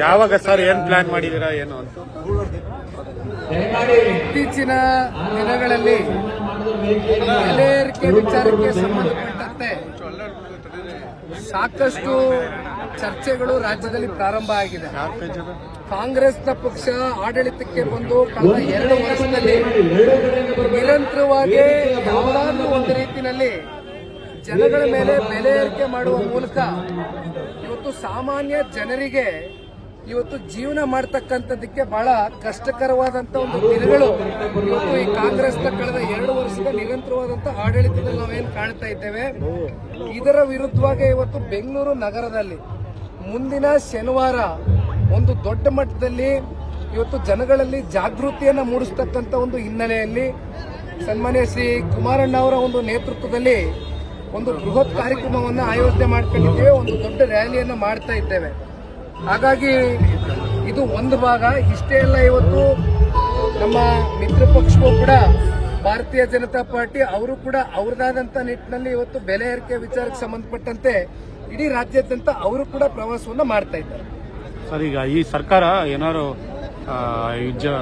ಯಾವಾಗ ಸರ್ ಏನ್ ಪ್ಲಾನ್ ಮಾಡಿದೀರಾ, ಏನು ಅಂತ? ಇತ್ತೀಚಿನ ದಿನಗಳಲ್ಲಿ ವಿಚಾರಕ್ಕೆ ಸಂಬಂಧಪಟ್ಟಂತೆ ಸಾಕಷ್ಟು ಚರ್ಚೆಗಳು ರಾಜ್ಯದಲ್ಲಿ ಪ್ರಾರಂಭ ಆಗಿದೆ. ಕಾಂಗ್ರೆಸ್ನ ಪಕ್ಷ ಆಡಳಿತಕ್ಕೆ ಬಂದು ಕಳೆದ ಎರಡು ವರ್ಷದಲ್ಲಿ ನಿರಂತರವಾಗಿ ಯಾವುದಾದ್ರೂ ಒಂದು ರೀತಿಯಲ್ಲಿ ಜನಗಳ ಮೇಲೆ ಬೆಲೆ ಏರಿಕೆ ಮಾಡುವ ಮೂಲಕ ಇವತ್ತು ಸಾಮಾನ್ಯ ಜನರಿಗೆ ಇವತ್ತು ಜೀವನ ಮಾಡ್ತಕ್ಕಂಥದ್ದಕ್ಕೆ ಬಹಳ ಕಷ್ಟಕರವಾದಂತ ಒಂದು ದಿನಗಳು. ಇವತ್ತು ಈ ಕಾಂಗ್ರೆಸ್ನ ಕಳೆದ ಎರಡು ವರ್ಷದ ನಿರಂತರವಾದಂತ ಆಡಳಿತದಲ್ಲಿ ನಾವೇನು ಕಾಣ್ತಾ ಇದ್ದೇವೆ? ಇದರ ವಿರುದ್ಧವಾಗಿ ಇವತ್ತು ಬೆಂಗಳೂರು ನಗರದಲ್ಲಿ ಮುಂದಿನ ಶನಿವಾರ ಒಂದು ದೊಡ್ಡ ಮಟ್ಟದಲ್ಲಿ ಇವತ್ತು ಜನಗಳಲ್ಲಿ ಜಾಗೃತಿಯನ್ನು ಮೂಡಿಸ್ತಕ್ಕಂಥ ಒಂದು ಹಿನ್ನೆಲೆಯಲ್ಲಿ ಸನ್ಮಾನ್ಯ ಶ್ರೀ ಕುಮಾರಣ್ಣ ಅವರ ಒಂದು ನೇತೃತ್ವದಲ್ಲಿ ಒಂದು ಬೃಹತ್ ಕಾರ್ಯಕ್ರಮವನ್ನು ಆಯೋಜನೆ ಮಾಡ್ಕೊಂಡಿದ್ದೇವೆ. ಒಂದು ದೊಡ್ಡ ರ್ಯಾಲಿಯನ್ನು ಮಾಡ್ತಾ ಇದ್ದೇವೆ. ಹಾಗಾಗಿ ಇದು ಒಂದು ಭಾಗ. ಇಷ್ಟೇ ಅಲ್ಲ, ಇವತ್ತು ನಮ್ಮ ಮಿತ್ರ ಪಕ್ಷವೂ ಕೂಡ ಭಾರತೀಯ ಜನತಾ ಪಾರ್ಟಿ, ಅವರು ಕೂಡ ಅವ್ರದಾದಂತ ನಿಟ್ಟಿನಲ್ಲಿ ಇವತ್ತು ಬೆಲೆ ಏರಿಕೆ ವಿಚಾರಕ್ಕೆ ಸಂಬಂಧಪಟ್ಟಂತೆ ಇಡೀ ರಾಜ್ಯಾದ್ಯಂತ ಅವರು ಕೂಡ ಪ್ರವಾಸವನ್ನು ಮಾಡ್ತಾ ಇದ್ದಾರೆ. ಸರ್, ಈಗ ಈ ಸರ್ಕಾರ ಏನಾದ್ರು ಜ-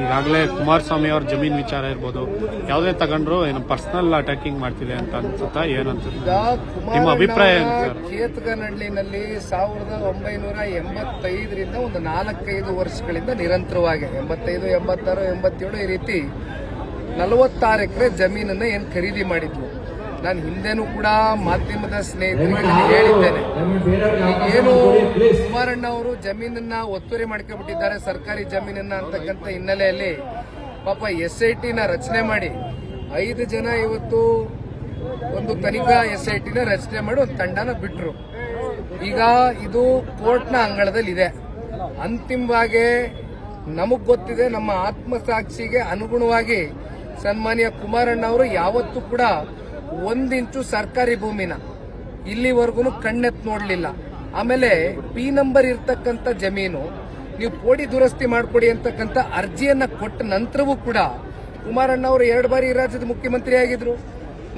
ಈಗಾಗಲೇ ಕುಮಾರಸ್ವಾಮಿ ಅವ್ರ ಜಮೀನ್ ವಿಚಾರ ಇರ್ಬೋದು ಯಾವುದೇ ತಗೊಂಡ್ರು ಏನು ಪರ್ಸನಲ್ ಅಟ್ಯಾಕಿಂಗ್ ಮಾಡ್ತಿದೆ ಅಂತ ಅನ್ಸುತ್ತಾ? ಏನಂತ? ನಿಮ್ಮ ಅಭಿಪ್ರಾಯ ಏನು ಸರ್? ಕೇತಗನಹಳ್ಳಿನಲ್ಲಿ ಸಾವಿರದ ಒಂಬೈನೂರ ಎಂಬತ್ತೈದರಿಂದ ಒಂದು ನಾಲ್ಕೈದು ವರ್ಷಗಳಿಂದ ನಿರಂತರವಾಗಿ ಎಂಬತ್ತೈದು ಎಂಬತ್ತಾರು ಎಂಬತ್ತೇಳು ಈ ರೀತಿ ನಲವತ್ತಾರು ಎಕರೆ ಜಮೀನನ್ನು ಏನು ಖರೀದಿ ಮಾಡಿದ್ವು. ನಾನು ಹಿಂದೆನೂ ಕೂಡ ಮಾಧ್ಯಮದ ಸ್ನೇಹಿತರಿಗೆ ಹೇಳಿದ್ದೇನೆ. ಏನು ಕುಮಾರಣ್ಣ ಅವರು ಜಮೀನನ್ನ ಒತ್ತುವರಿ ಮಾಡ್ಕೊಬಿಟ್ಟಿದ್ದಾರೆ ಸರ್ಕಾರಿ ಜಮೀನನ್ನ ಅಂತಕ್ಕಂಥ ಹಿನ್ನೆಲೆಯಲ್ಲಿ. ಪಾಪ ಎಸ್ ಐ ಟಿನ ರಚನೆ ಮಾಡಿ ಐದು ಜನ ಇವತ್ತು ಒಂದು ತನಿಖಾ ಎಸ್ ಐ ಟಿನ ರಚನೆ ಮಾಡಿ ಒಂದು ತಂಡನ ಬಿಟ್ರು. ಈಗ ಇದು ಕೋರ್ಟ್ನ ಅಂಗಳದಲ್ಲಿ ಇದೆ ಅಂತಿಮವಾಗಿ ನಮಗ್ ಗೊತ್ತಿದೆ ನಮ್ಮ ಆತ್ಮಸಾಕ್ಷಿಗೆ ಅನುಗುಣವಾಗಿ ಸನ್ಮಾನ್ಯ ಕುಮಾರಣ್ಣ ಅವರು ಯಾವತ್ತೂ ಕೂಡ ಒಂದಿಂಚು ಸರ್ಕಾರಿ ಭೂಮಿನ. ಇಲ್ಲಿವರೆಗೂ ಕಣ್ಣೆತ್ ನೋಡ್ಲಿಲ್ಲ. ಆಮೇಲೆ ಪಿ ನಂಬರ್ ಇರ್ತಕ್ಕಂಥ ಜಮೀನು, ನೀವು ಪೋಡಿ ದುರಸ್ತಿ ಮಾಡಿಕೊಡಿ ಅಂತಕ್ಕಂಥ ಅರ್ಜಿಯನ್ನ ಕೊಟ್ಟ ನಂತರವೂ ಕೂಡ ಕುಮಾರಣ್ಣ ಅವರು ಎರಡು ಬಾರಿ ರಾಜ್ಯದ ಮುಖ್ಯಮಂತ್ರಿ ಆಗಿದ್ರು.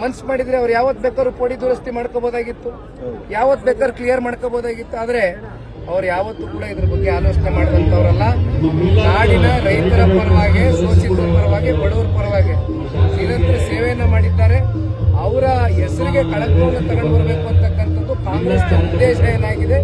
ಮನ್ಸ್ ಮಾಡಿದ್ರೆ ಅವ್ರು ಯಾವತ್ ಬೇಕಾದ್ರು ಪೋಡಿ ದುರಸ್ತಿ ಮಾಡ್ಕೋಬಹುದಾಗಿತ್ತು ಯಾವತ್ ಬೇಕಾದ್ರು ಕ್ಲಿಯರ್ ಮಾಡ್ಕೋಬಹುದಾಗಿತ್ತು ಆದ್ರೆ ಅವ್ರು ಯಾವತ್ತೂ ಕೂಡ ಇದ್ರ ಬಗ್ಗೆ ಆಲೋಚನೆ ಮಾಡಿದಂತವ್ರಲ್ಲ ನಾಡಿನ ರೈತರ ಪರವಾಗಿ, ಶೋಷಿತರ ಪರವಾಗಿ, ಬಡವರ ಪರವಾಗಿ ನಿರಂತರ ಸೇವೆಯನ್ನ ಮಾಡಿದ್ದಾರೆ. ಹೆಸರಿಗೆ ಕಳಂಕವನ್ನು ತಗೊಂಡು ಬರಬೇಕು ಅಂತಕ್ಕಂಥದ್ದು ಕಾಂಗ್ರೆಸ್ ಉದ್ದೇಶ ಏನಾಗಿದೆ?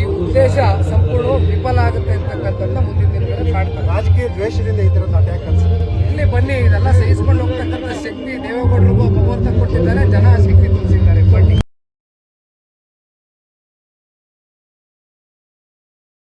ಈ ಉದ್ದೇಶ ಸಂಪೂರ್ಣ ವಿಫಲ ಆಗುತ್ತೆ ಅಂತಕ್ಕಂಥದ್ದು ಮುಂದಿನ ದಿನಗಳಲ್ಲಿ ಕಾಣ್ತಾರೆ ರಾಜಕೀಯ ದ್ವೇಷದಿಂದ ಈ ಥರದ ಅಟ್ಯಾಕ್ ಅನ್ಸುತ್ತೆ. ಇಲ್ಲಿ ಬನ್ನಿ ಇದೆಲ್ಲ ಸಹಿಸ್ಕೊಂಡು ಹೋಗ್ತಕ್ಕಂಥ ಶಕ್ತಿ ದೇವೇಗೌಡರಿಗೂ ಭಗವಂತ ಕೊಟ್ಟಿದ್ದಾರೆ ಜನ ಶಕ್ತಿ ತುಂಬಿಸಿದ್ದಾರೆ